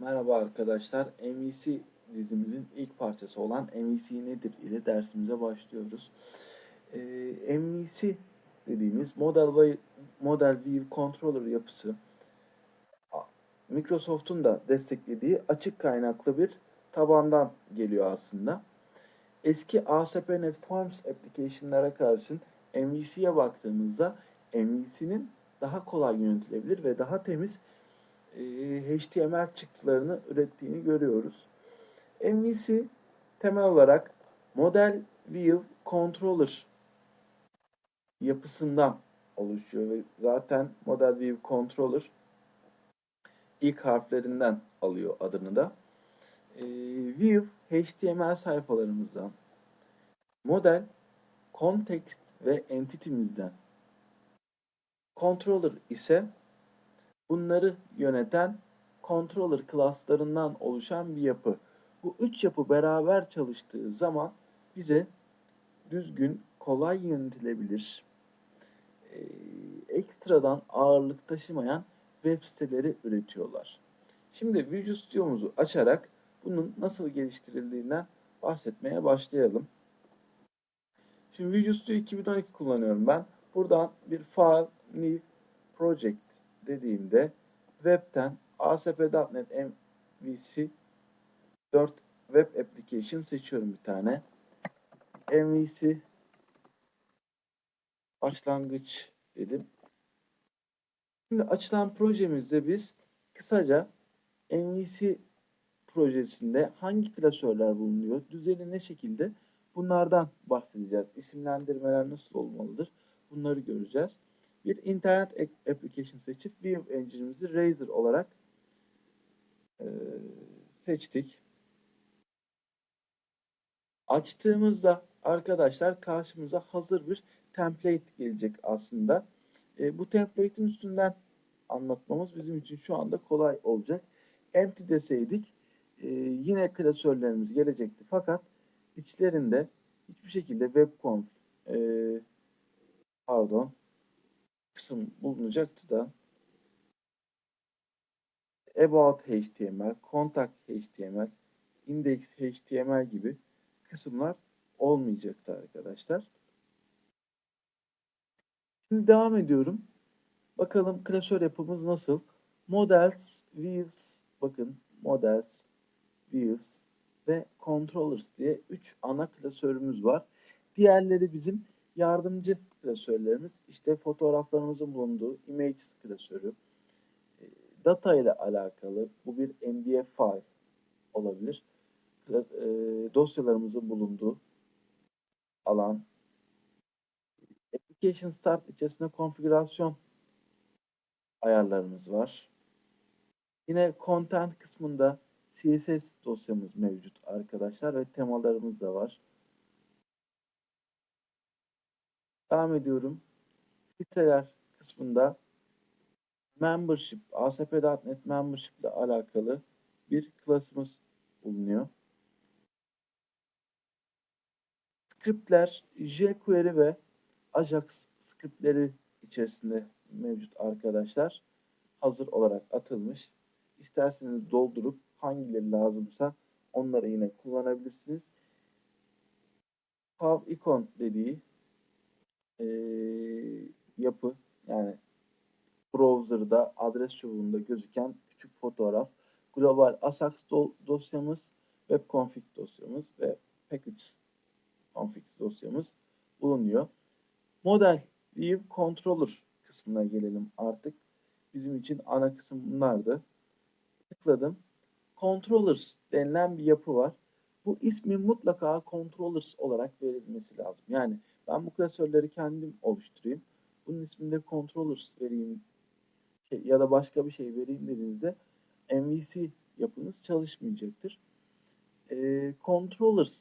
Merhaba arkadaşlar. MVC dizimizin ilk parçası olan MVC nedir ile dersimize başlıyoruz. Ee, MVC dediğimiz Model, Model View Controller yapısı Microsoft'un da desteklediği açık kaynaklı bir tabandan geliyor aslında. Eski ASP.NET Forms application'lara karşın MVC'ye baktığımızda MVC'nin daha kolay yönetilebilir ve daha temiz e, HTML çıktılarını ürettiğini görüyoruz. MVC temel olarak Model View Controller yapısından oluşuyor ve zaten Model View Controller ilk harflerinden alıyor adını da. View HTML sayfalarımızdan, model, context ve entity'mizden, controller ise bunları yöneten controller klaslarından oluşan bir yapı. Bu üç yapı beraber çalıştığı zaman bize düzgün, kolay yönetilebilir, e, ekstradan ağırlık taşımayan web siteleri üretiyorlar. Şimdi Visual Studio'muzu açarak bunun nasıl geliştirildiğinden bahsetmeye başlayalım. Şimdi Visual Studio 2012 kullanıyorum ben. Buradan bir file, new, project dediğimde webten ASP.NET MVC 4 web application seçiyorum bir tane. MVC başlangıç dedim. Şimdi açılan projemizde biz kısaca MVC projesinde hangi klasörler bulunuyor, düzeni ne şekilde bunlardan bahsedeceğiz. İsimlendirmeler nasıl olmalıdır bunları göreceğiz. Bir internet application seçip View Engine'imizi Razor olarak e, seçtik. Açtığımızda arkadaşlar karşımıza hazır bir template gelecek aslında. E, bu template'in üstünden anlatmamız bizim için şu anda kolay olacak. Empty deseydik e, yine klasörlerimiz gelecekti. Fakat içlerinde hiçbir şekilde webconf e, pardon kısım bulunacaktı da about HTML, contact HTML, index HTML gibi kısımlar olmayacaktı arkadaşlar. Şimdi devam ediyorum. Bakalım klasör yapımız nasıl? Models, Views, bakın Models, Views ve Controllers diye 3 ana klasörümüz var. Diğerleri bizim yardımcı klasörlerimiz. İşte fotoğraflarımızın bulunduğu Images klasörü. Data ile alakalı bu bir MDF file olabilir. E, Dosyalarımızın bulunduğu alan. Application Start içerisinde konfigürasyon ayarlarımız var. Yine content kısmında CSS dosyamız mevcut arkadaşlar ve temalarımız da var. Devam ediyorum. Filtreler kısmında membership, ASP.NET membership ile alakalı bir klasımız bulunuyor. Scriptler jQuery ve Ajax scriptleri içerisinde mevcut arkadaşlar. Hazır olarak atılmış. İsterseniz doldurup hangileri lazımsa onları yine kullanabilirsiniz. Pav icon dediği eee, yapı browser'da adres çubuğunda gözüken küçük fotoğraf, global Asax do- dosyamız, web config dosyamız ve package config dosyamız bulunuyor. Model View Controller kısmına gelelim artık. Bizim için ana kısım bunlardı. Tıkladım. Controllers denilen bir yapı var. Bu ismin mutlaka Controllers olarak verilmesi lazım. Yani ben bu klasörleri kendim oluşturayım. Bunun ismini de Controllers vereyim şey- ya da başka bir şey vereyim dediğinizde MVC yapınız çalışmayacaktır. Ee, Controllers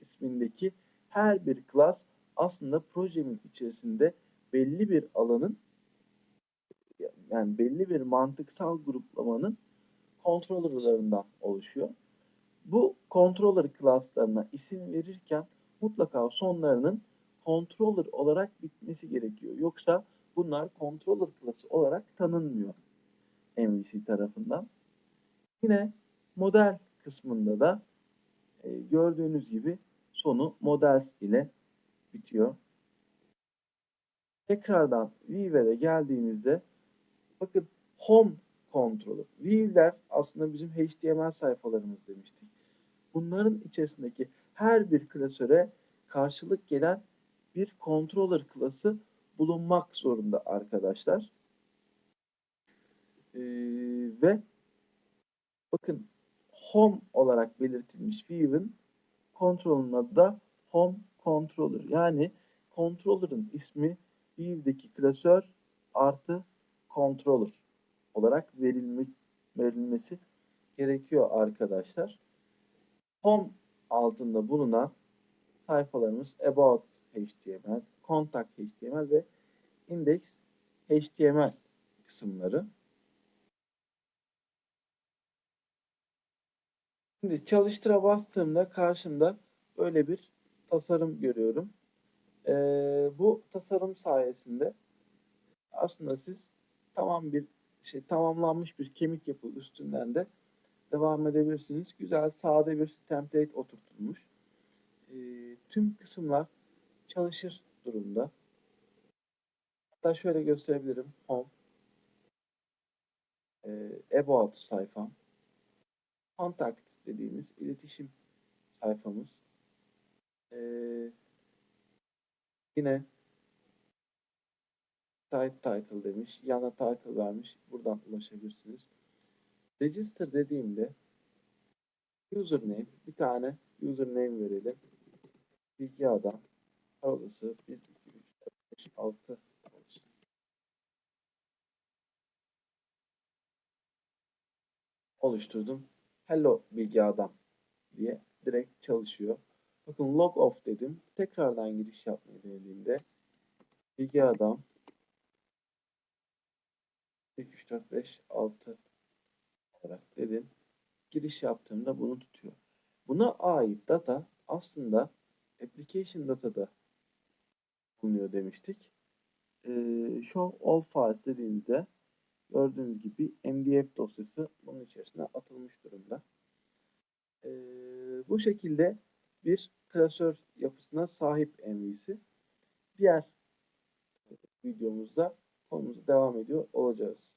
ismindeki her bir class aslında projemin içerisinde belli bir alanın yani belli bir mantıksal gruplamanın controllerlarından oluşuyor. Bu controller classlarına isim verirken mutlaka sonlarının controller olarak bitmesi gerekiyor. Yoksa bunlar controller class olarak tanınmıyor MVC tarafından. Yine model kısmında da e, gördüğünüz gibi sonu models ile bitiyor. Tekrardan Vive'de geldiğimizde bakın Home kontrolü. View'ler aslında bizim HTML sayfalarımız demiştik. Bunların içerisindeki her bir klasöre karşılık gelen bir controller klası bulunmak zorunda arkadaşlar. Ee, ve bakın home olarak belirtilmiş view'in kontrolünün adı da home controller. Yani controller'ın ismi view'deki klasör artı controller olarak verilmek, verilmesi gerekiyor arkadaşlar. Home altında bulunan sayfalarımız About HTML, Contact HTML ve Index HTML kısımları. Şimdi çalıştıra bastığımda karşımda böyle bir tasarım görüyorum. Ee, bu tasarım sayesinde aslında siz tamam bir şey tamamlanmış bir kemik yapı üstünden de devam edebilirsiniz. Güzel sade bir template oturtulmuş. E, tüm kısımlar çalışır durumda. Hatta şöyle gösterebilirim. Home, e, About sayfam, Contact dediğimiz iletişim sayfamız. E, yine Site title demiş. Yana title vermiş. Buradan ulaşabilirsiniz. Register dediğimde username bir tane username verelim. Bilgi adam parolası 1 2 3 4 5 6 oluşturdum. Hello bilgi adam diye direkt çalışıyor. Bakın log off dedim. Tekrardan giriş yapmayı denediğimde bilgi adam 3, 4, 5, 6 olarak dedim. Giriş yaptığımda bunu tutuyor. Buna ait data aslında application datada bulunuyor demiştik. Ee, show all files dediğimizde gördüğünüz gibi MDF dosyası bunun içerisine atılmış durumda. Ee, bu şekilde bir klasör yapısına sahip MVC. Diğer videomuzda konumuza devam ediyor olacağız.